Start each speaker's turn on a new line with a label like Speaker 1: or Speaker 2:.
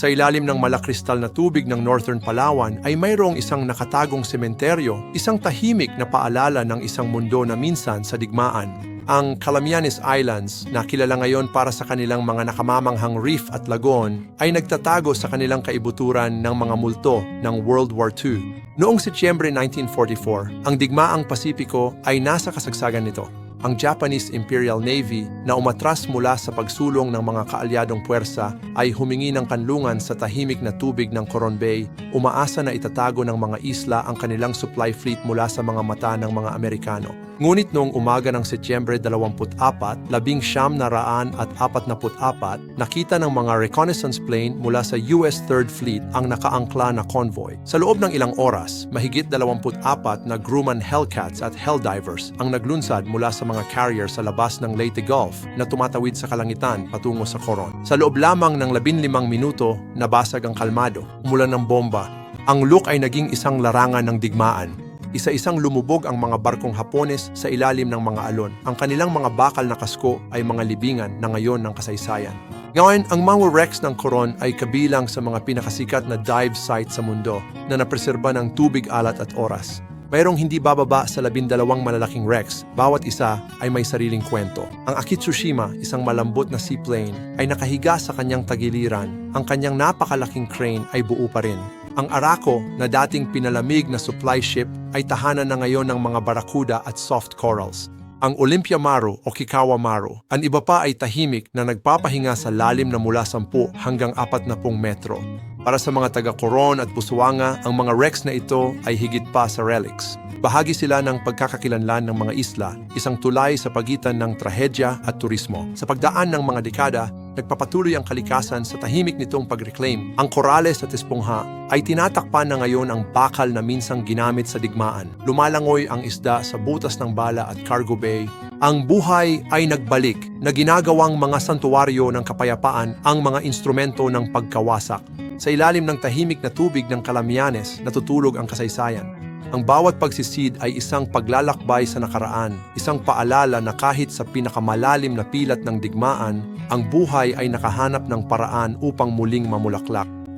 Speaker 1: Sa ilalim ng malakristal na tubig ng Northern Palawan ay mayroong isang nakatagong sementeryo, isang tahimik na paalala ng isang mundo na minsan sa digmaan. Ang Calamianes Islands, na kilala ngayon para sa kanilang mga nakamamanghang reef at lagoon, ay nagtatago sa kanilang kaibuturan ng mga multo ng World War II. Noong Setyembre 1944, ang digmaang Pasipiko ay nasa kasagsagan nito ang Japanese Imperial Navy na umatras mula sa pagsulong ng mga kaalyadong puwersa ay humingi ng kanlungan sa tahimik na tubig ng Coron Bay, umaasa na itatago ng mga isla ang kanilang supply fleet mula sa mga mata ng mga Amerikano. Ngunit noong umaga ng Setyembre 24, labing siyam na raan at apat na apat, nakita ng mga reconnaissance plane mula sa US 3rd Fleet ang nakaangkla na convoy. Sa loob ng ilang oras, mahigit 24 na Grumman Hellcats at Helldivers ang naglunsad mula sa mga carrier sa labas ng Leyte Gulf na tumatawid sa kalangitan patungo sa Coron. Sa loob lamang ng 15 minuto, nabasag ang kalmado, umulan ng bomba. Ang look ay naging isang larangan ng digmaan. Isa-isang lumubog ang mga barkong Hapones sa ilalim ng mga alon. Ang kanilang mga bakal na kasko ay mga libingan na ngayon ng kasaysayan. Ngayon, ang Mango Rex ng Coron ay kabilang sa mga pinakasikat na dive site sa mundo na napreserba ng tubig alat at oras. Mayroong hindi bababa sa labindalawang malalaking Rex, bawat isa ay may sariling kwento. Ang Akitsushima, isang malambot na seaplane, ay nakahiga sa kanyang tagiliran. Ang kanyang napakalaking crane ay buo pa rin. Ang Arako na dating pinalamig na supply ship ay tahanan na ngayon ng mga barakuda at soft corals. Ang Olympia Maru o Kikawa Maru, ang iba pa ay tahimik na nagpapahinga sa lalim na mula 10 hanggang 40 metro. Para sa mga taga Coron at Busuanga, ang mga wrecks na ito ay higit pa sa relics. Bahagi sila ng pagkakakilanlan ng mga isla, isang tulay sa pagitan ng trahedya at turismo. Sa pagdaan ng mga dekada, nagpapatuloy ang kalikasan sa tahimik nitong pag-reclaim. Ang korales at espongha ay tinatakpan na ngayon ang bakal na minsang ginamit sa digmaan. Lumalangoy ang isda sa butas ng bala at cargo bay. Ang buhay ay nagbalik na ginagawang mga santuwaryo ng kapayapaan ang mga instrumento ng pagkawasak. Sa ilalim ng tahimik na tubig ng Calamianes, natutulog ang kasaysayan. Ang bawat pagsisid ay isang paglalakbay sa nakaraan, isang paalala na kahit sa pinakamalalim na pilat ng digmaan, ang buhay ay nakahanap ng paraan upang muling mamulaklak.